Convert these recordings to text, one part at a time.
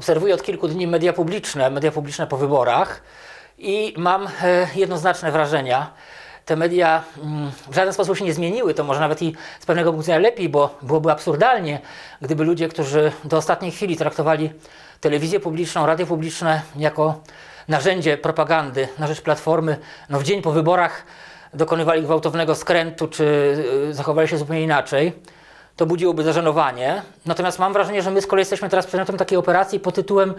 obserwuję od kilku dni media publiczne, media publiczne po wyborach i mam e, jednoznaczne wrażenia. Te media mm, w żaden sposób się nie zmieniły, to może nawet i z pewnego punktu widzenia lepiej, bo byłoby absurdalnie, gdyby ludzie, którzy do ostatniej chwili traktowali telewizję publiczną, radio publiczne jako narzędzie propagandy na rzecz Platformy, no w dzień po wyborach dokonywali gwałtownego skrętu, czy y, zachowali się zupełnie inaczej to budziłoby zażenowanie. Natomiast mam wrażenie, że my z kolei jesteśmy teraz przedmiotem takiej operacji pod tytułem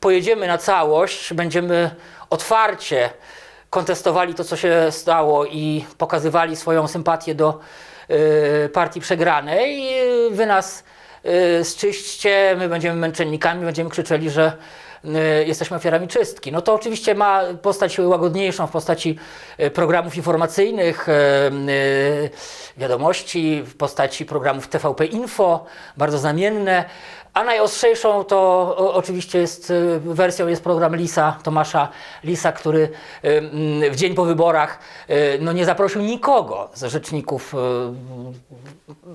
pojedziemy na całość, będziemy otwarcie kontestowali to, co się stało i pokazywali swoją sympatię do y, partii przegranej. Wy nas y, zczyśćcie, my będziemy męczennikami, będziemy krzyczeli, że jesteśmy ofiarami czystki. No to oczywiście ma postać łagodniejszą w postaci y, programów informacyjnych, y, y, wiadomości, w postaci programów TVP Info, bardzo znamienne. A najostrzejszą to oczywiście jest y, wersją jest program Lisa, Tomasza Lisa, który y, mm, w dzień po wyborach y, no, nie zaprosił nikogo z rzeczników y,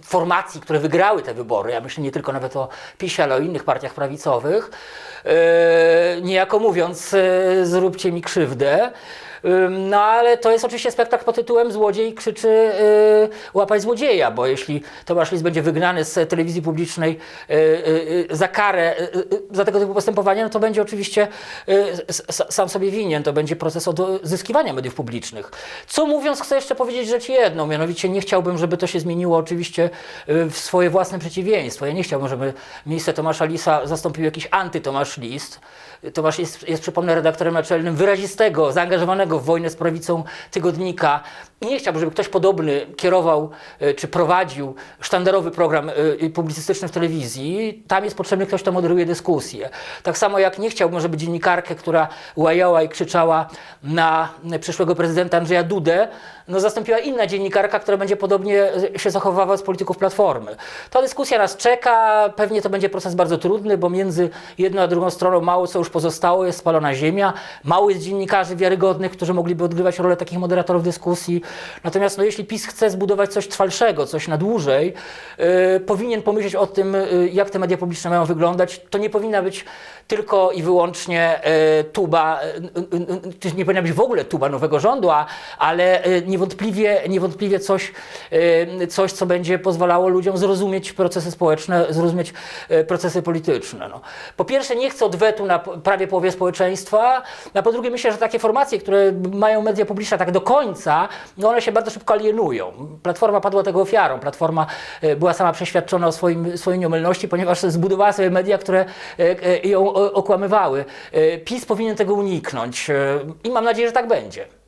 formacji, które wygrały te wybory. Ja myślę nie tylko nawet o PiSie, ale o innych partiach prawicowych. Y, niejako mówiąc, y, zróbcie mi krzywdę. No ale to jest oczywiście spektakl pod tytułem Złodziej krzyczy yy, łapać złodzieja, bo jeśli Tomasz Lis będzie wygnany z telewizji publicznej yy, yy, za karę za tego typu postępowanie, no to będzie oczywiście sam sobie winien, to będzie proces odzyskiwania mediów publicznych. Co mówiąc, chcę jeszcze powiedzieć rzecz jedną, mianowicie nie chciałbym, żeby to się zmieniło oczywiście w swoje własne przeciwieństwo. Ja nie chciałbym, żeby miejsce Tomasza Lisa zastąpił jakiś anty-Tomasz List. Tomasz jest, jest, przypomnę, redaktorem naczelnym wyrazistego, zaangażowanego w wojnę z prawicą tygodnika. I nie chciałbym, żeby ktoś podobny kierował e, czy prowadził sztandarowy program e, publicystyczny w telewizji. Tam jest potrzebny ktoś, kto moderuje dyskusję. Tak samo jak nie chciałbym, żeby dziennikarkę, która łajała i krzyczała na przyszłego prezydenta Andrzeja Dudę, no zastąpiła inna dziennikarka, która będzie podobnie e, się zachowywała z polityków Platformy. Ta dyskusja nas czeka, pewnie to będzie proces bardzo trudny, bo między jedną a drugą stroną mało co już pozostało, jest spalona ziemia, mało jest dziennikarzy wiarygodnych, którzy mogliby odgrywać rolę takich moderatorów dyskusji. Natomiast no, jeśli PiS chce zbudować coś trwalszego, coś na dłużej, yy, powinien pomyśleć o tym, yy, jak te media publiczne mają wyglądać. To nie powinna być tylko i wyłącznie yy, tuba, yy, yy, yy, czy nie powinna być w ogóle tuba nowego rządu, a, ale yy, niewątpliwie, niewątpliwie coś, yy, coś, co będzie pozwalało ludziom zrozumieć procesy społeczne, zrozumieć yy, procesy polityczne. No. Po pierwsze, nie chcę odwetu na prawie połowie społeczeństwa, a po drugie, myślę, że takie formacje, które mają media publiczne tak do końca, no one się bardzo szybko alienują. Platforma padła tego ofiarą. Platforma e, była sama przeświadczona o swoim, swojej nieomylności, ponieważ zbudowała sobie media, które e, e, ją okłamywały. PiS powinien tego uniknąć i mam nadzieję, że tak będzie.